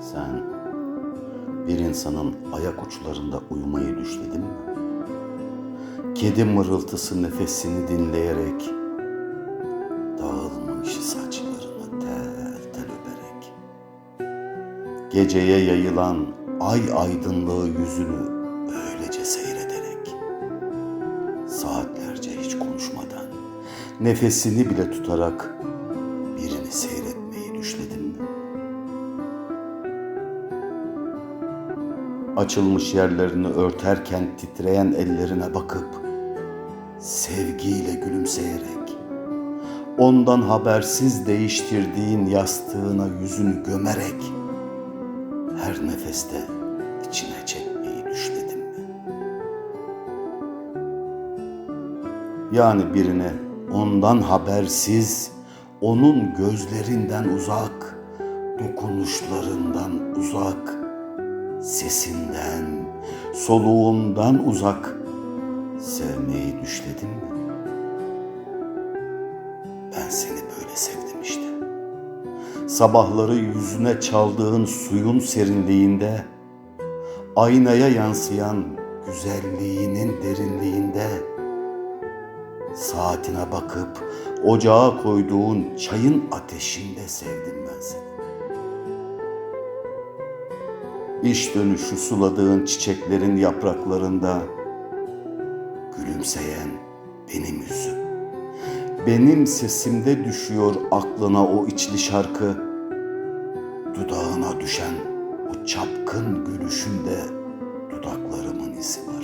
Sen bir insanın ayak uçlarında uyumayı düşledin mi? Kedi mırıltısı nefesini dinleyerek dağılmış saçlarını tel tel öperek geceye yayılan ay aydınlığı yüzünü nefesini bile tutarak birini seyretmeyi düşledin mi? açılmış yerlerini örterken titreyen ellerine bakıp sevgiyle gülümseyerek ondan habersiz değiştirdiğin yastığına yüzünü gömerek her nefeste içine çekmeyi düşledin mi? Yani birine ondan habersiz, onun gözlerinden uzak, dokunuşlarından uzak, sesinden, soluğundan uzak sevmeyi düşledin mi? Ben seni böyle sevdim işte. Sabahları yüzüne çaldığın suyun serinliğinde, aynaya yansıyan güzelliğinin derinliğinde, saatine bakıp ocağa koyduğun çayın ateşinde sevdim ben seni. İş dönüşü suladığın çiçeklerin yapraklarında gülümseyen benim yüzüm. Benim sesimde düşüyor aklına o içli şarkı. Dudağına düşen o çapkın gülüşünde dudaklarımın izi var.